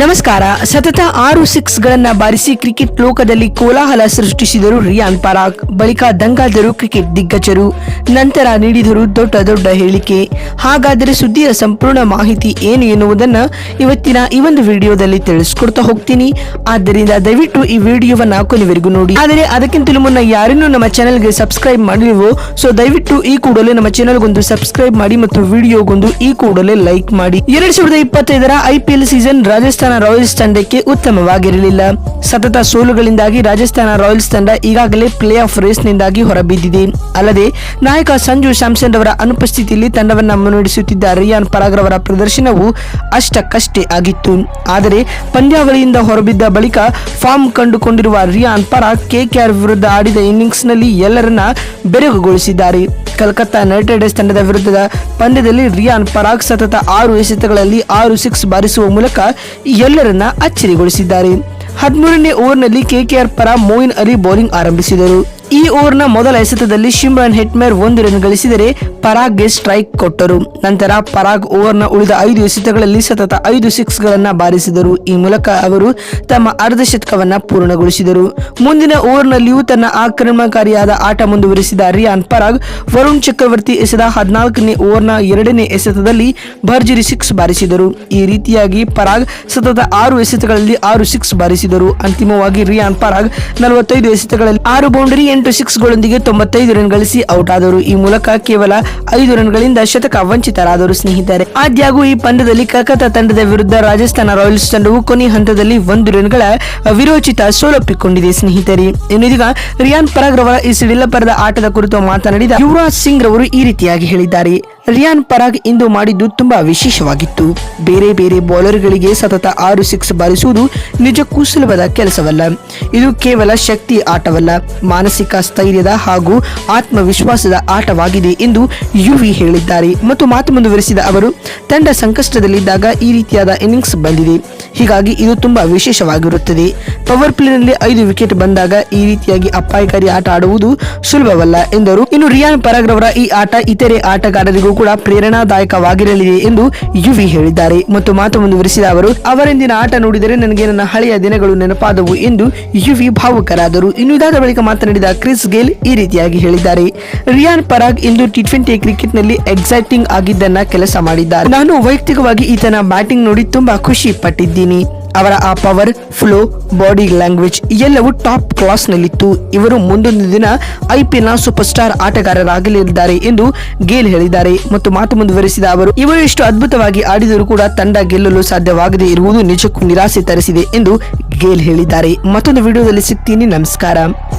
ನಮಸ್ಕಾರ. ಸತತ ಆರು ಸಿಕ್ಸ್ ಗಳನ್ನ ಬಾರಿಸಿ ಕ್ರಿಕೆಟ್ ಲೋಕದಲ್ಲಿ ಕೋಲಾಹಲ ಸೃಷ್ಟಿಸಿದರು ರಿಯಾನ್ ಪರಾಗ್. ಬಳಿಕ ದಂಗಾದರು ಕ್ರಿಕೆಟ್ ದಿಗ್ಗಜರು. ನಂತರ ನೀಡಿದರು ದೊಡ್ಡ ದೊಡ್ಡ ಹೇಳಿಕೆ. ಹಾಗಾದರೆ ಸುದ್ದಿಯ ಸಂಪೂರ್ಣ ಮಾಹಿತಿ ಏನು ಎನ್ನುವುದನ್ನ ಇವತ್ತಿನ ಈ ಒಂದು ವಿಡಿಯೋದಲ್ಲಿ ತಿಳಿಸ್ಕೊಡ್ತಾ ಹೋಗ್ತೀನಿ. ಆದ್ದರಿಂದ ದಯವಿಟ್ಟು ಈ ವಿಡಿಯೋವನ್ನ ಕೊನೆವರೆಗೂ ನೋಡಿ. ಆದರೆ ಅದಕ್ಕಿಂತಲೂ ಮುನ್ನ ಯಾರನ್ನೂ ನಮ್ಮ ಚಾನೆಲ್ಗೆ ಸಬ್ಸ್ಕ್ರೈಬ್ ಮಾಡಿಲ್ವೋ, ಸೊ ದಯವಿಟ್ಟು ಈ ಕೂಡಲೇ ನಮ್ಮ ಚಾನೆಲ್ಗೊಂದು ಸಬ್ಸ್ಕ್ರೈಬ್ ಮಾಡಿ ಮತ್ತು ವಿಡಿಯೋಗೊಂದು ಈ ಕೂಡಲೇ ಲೈಕ್ ಮಾಡಿ. ಎರಡ್ ಸಾವಿರದ ಇಪ್ಪತ್ತೈದರ ಐಪಿಎಲ್ ಸೀಸನ್ ರಾಜಸ್ಥಾನ ರಾಯಲ್ಸ್ ತಂಡಕ್ಕೆ ಉತ್ತಮವಾಗಿರಲಿಲ್ಲ. ಸತತ ಸೋಲುಗಳಿಂದಾಗಿ ರಾಜಸ್ಥಾನ ರಾಯಲ್ಸ್ ತಂಡ ಈಗಾಗಲೇ ಪ್ಲೇ ಆಫ್ ರೇಸ್ನಿಂದಾಗಿ ಹೊರಬಿದ್ದಿದೆ. ಅಲ್ಲದೆ, ನಾಯಕ ಸಂಜು ಸ್ಯಾಮ್ಸನ್ ರವರ ಅನುಪಸ್ಥಿತಿಯಲ್ಲಿ ತಂಡವನ್ನು ಮುನ್ನಡೆಸುತ್ತಿದ್ದ ರಿಯಾನ್ ಪರಾಗ್ ರವರ ಪ್ರದರ್ಶನವು ಅಷ್ಟಕ್ಕಷ್ಟೇ ಆಗಿತ್ತು. ಆದರೆ, ಪಂದ್ಯಾವಳಿಯಿಂದ ಹೊರಬಿದ್ದ ಬಳಿಕ ಫಾರ್ಮ್ ಕಂಡುಕೊಂಡಿರುವ ರಿಯಾನ್ ಪರಾಗ್ ಕೆಕೆಆರ್ ವಿರುದ್ಧ ಆಡಿದ ಇನ್ನಿಂಗ್ಸ್ನಲ್ಲಿ ಎಲ್ಲರನ್ನ ಬೆರಗುಗೊಳಿಸಿದ್ದಾರೆ. ಕಲ್ಕತ್ತಾ ನೈಟ್ ರೈಡರ್ಸ್ ತಂಡದ ವಿರುದ್ಧದ ಪಂದ್ಯದಲ್ಲಿ ರಿಯಾನ್ ಪರಾಗ್ ಸತತ ಆರು ಎಸೆತಗಳಲ್ಲಿ ಆರು ಸಿಕ್ಸ್ ಬಾರಿಸುವ ಮೂಲಕ ಎಲ್ಲರನ್ನ ಅಚ್ಚರಿಗೊಳಿಸಿದ್ದಾರೆ. ಹದಿಮೂರನೇ ಓವರ್ನಲ್ಲಿ ಕೆಕೆಆರ್ ಪರ ಮೋಯಿನ್ ಅಲಿ ಬೌಲಿಂಗ್ ಆರಂಭಿಸಿದರು. ಈ ಓವರ್ನ ಮೊದಲ ಎಸೆತದಲ್ಲಿ ಶಿಮ್ರಾನ್ ಹೆಟ್ಮೇರ್ ಒಂದು ರನ್ ಗಳಿಸಿದರೆ ಪರಾಗ್ಗೆ ಸ್ಟ್ರೈಕ್ ಕೊಟ್ಟರು. ನಂತರ ಪರಾಗ್ ಓವರ್ನ ಉಳಿದ ಐದು ಎಸೆತಗಳಲ್ಲಿ ಸತತ ಐದು ಸಿಕ್ಸ್ ಗಳನ್ನ ಬಾರಿಸಿದರು. ಈ ಮೂಲಕ ಅವರು ತಮ್ಮ ಅರ್ಧ ಶತಕವನ್ನ ಪೂರ್ಣಗೊಳಿಸಿದರು. ಮುಂದಿನ ಓವರ್ನಲ್ಲಿಯೂ ತನ್ನ ಆಕ್ರಮಣಕಾರಿಯಾದ ಆಟ ಮುಂದುವರಿಸಿದ ರಿಯಾನ್ ಪರಾಗ್, ವರುಣ್ ಚಕ್ರವರ್ತಿ ಎಸೆದ ಹದಿನಾಲ್ಕನೇ ಓವರ್ನ ಎರಡನೇ ಎಸೆತದಲ್ಲಿ ಭರ್ಜರಿ ಸಿಕ್ಸ್ ಬಾರಿಸಿದರು. ಈ ರೀತಿಯಾಗಿ ಪರಾಗ್ ಸತತ ಆರು ಎಸೆತಗಳಲ್ಲಿ ಆರು ಸಿಕ್ಸ್ ಬಾರಿಸಿದರು. ಅಂತಿಮವಾಗಿ ರಿಯಾನ್ ಪರಾಗ್ ನಲವತ್ತೈದು ಎಸೆತಗಳಲ್ಲಿ ಆರು ಬೌಂಡರಿ ಎಂಟು ಸಿಕ್ಸ್ಗಳೊಂದಿಗೆ ತೊಂಬತ್ತೈದು ರನ್ ಗಳಿಸಿ ಔಟ್ ಆದರು ಈ ಮೂಲಕ ಕೇವಲ ಐದು ರನ್ಗಳಿಂದ ಶತಕ ವಂಚಿತರಾದರು ಸ್ನೇಹಿತರೆ. ಆದ್ಯಾಗೂ ಈ ಪಂದ್ಯದಲ್ಲಿ ಕಲ್ಕತ್ತಾ ತಂಡದ ವಿರುದ್ಧ ರಾಜಸ್ಥಾನ ರಾಯಲ್ಸ್ ತಂಡವು ಕೊನೆ ಹಂತದಲ್ಲಿ ಒಂದು ರನ್ಗಳ ವಿರೋಚಿತ ಸೋಲೊಪ್ಪಿಕೊಂಡಿದೆ ಸ್ನೇಹಿತರೆ. ಇನ್ನೀಗ ರಿಯಾನ್ ಪರಾಗ್ ರವರ ಈ ಸಿಡಿಲಪರದ ಆಟದ ಕುರಿತು ಮಾತನಾಡಿದ ಯುವರಾಜ್ ಸಿಂಗ್ ರವರು ಈ ರೀತಿಯಾಗಿ ಹೇಳಿದ್ದಾರೆ. ರಿಯಾನ್ ಪರಾಗ್ ಇಂದು ಮಾಡಿದ್ದು ತುಂಬಾ ವಿಶೇಷವಾಗಿತ್ತು. ಬೇರೆ ಬೇರೆ ಬೌಲರ್ಗಳಿಗೆ ಸತತ ಆರು ಸಿಕ್ಸ್ ಬಾರಿಸುವುದು ನಿಜಕ್ಕೂ ಸುಲಭದ ಕೆಲಸವಲ್ಲ. ಇದು ಕೇವಲ ಶಕ್ತಿ ಆಟವಲ್ಲ, ಮಾನಸಿಕ ಸ್ಥೈರ್ಯದ ಹಾಗೂ ಆತ್ಮವಿಶ್ವಾಸದ ಆಟವಾಗಿದೆ ಎಂದು ಯುವಿ ಹೇಳಿದ್ದಾರೆ. ಮತ್ತು ಮಾತು ಮುಂದುವರಿಸಿದ ಅವರು, ತಂಡ ಸಂಕಷ್ಟದಲ್ಲಿದ್ದಾಗ ಈ ರೀತಿಯಾದ ಇನ್ನಿಂಗ್ಸ್ ಬಂದಿದೆ. ಹೀಗಾಗಿ ಇದು ತುಂಬಾ ವಿಶೇಷವಾಗಿರುತ್ತದೆ. ಪವರ್ ಪ್ಲೇನಲ್ಲಿ ಐದು ವಿಕೆಟ್ ಬಂದಾಗ ಈ ರೀತಿಯಾಗಿ ಅಪಾಯಕಾರಿ ಆಟ ಆಡುವುದು ಸುಲಭವಲ್ಲ ಎಂದರು. ಇನ್ನು ರಿಯಾನ್ ಪರಾಗ್ ರವರ ಈ ಆಟ ಇತರೆ ಆಟಗಾರರಿಗೂ ಕೂಡ ಪ್ರೇರಣಾದಾಯಕವಾಗಿರಲಿದೆ ಎಂದು ಯುವಿ ಹೇಳಿದ್ದಾರೆ. ಮತ್ತು ಮಾತು ಮುಂದುವರಿಸಿದ ಅವರು, ಅವರಿಂದಿನ ಆಟ ನೋಡಿದರೆ ನನಗೆ ನನ್ನ ಹಳೆಯ ದಿನಗಳು ನೆನಪಾದವು ಎಂದು ಯುವಿ ಭಾವುಕರಾದರು. ಇನ್ನು ಇದಾದ ಬಳಿಕ ಮಾತನಾಡಿದ ಕ್ರಿಸ್ ಗೇಲ್ ಈ ರೀತಿಯಾಗಿ ಹೇಳಿದ್ದಾರೆ. ರಿಯಾನ್ ಪರಾಗ್ ಇಂದು ಟಿ ಟ್ವೆಂಟಿ ಕ್ರಿಕೆಟ್ನಲ್ಲಿ ಎಕ್ಸೈಟಿಂಗ್ ಆಗಿದ್ದನ್ನ ಕೆಲಸ ಮಾಡಿದ್ದಾರೆ. ನಾನು ವೈಯಕ್ತಿಕವಾಗಿ ಈತನ ಬ್ಯಾಟಿಂಗ್ ನೋಡಿ ತುಂಬಾ ಖುಷಿ ಪಟ್ಟಿದ್ದೀನಿ ಅವರ ಆ ಪವರ್ ಫ್ಲೋ ಬಾಡಿ ಲ್ಯಾಂಗ್ವೇಜ್ ಎಲ್ಲವೂ ಟಾಪ್ ಕ್ಲಾಸ್ ನಲ್ಲಿತ್ತು. ಇವರು ಮುಂದೊಂದು ದಿನ ಐಪಿಎಲ್ನ ಸೂಪರ್ ಸ್ಟಾರ್ ಆಟಗಾರರಾಗಲಿದ್ದಾರೆ ಎಂದು ಗೇಲ್ ಹೇಳಿದ್ದಾರೆ. ಮತ್ತು ಮಾತು ಮುಂದುವರೆಸಿದ ಅವರು, ಇವರು ಎಷ್ಟು ಅದ್ಭುತವಾಗಿ ಆಡಿದರೂ ಕೂಡ ತಂಡ ಗೆಲ್ಲಲು ಸಾಧ್ಯವಾಗದೇ ಇರುವುದು ನಿಜಕ್ಕೂ ನಿರಾಸೆ ತರಿಸಿದೆ ಎಂದು ಗೇಲ್ ಹೇಳಿದ್ದಾರೆ. ಮತ್ತೊಂದು ವಿಡಿಯೋದಲ್ಲಿ ಸಿಗ್ತೀನಿ. ನಮಸ್ಕಾರ.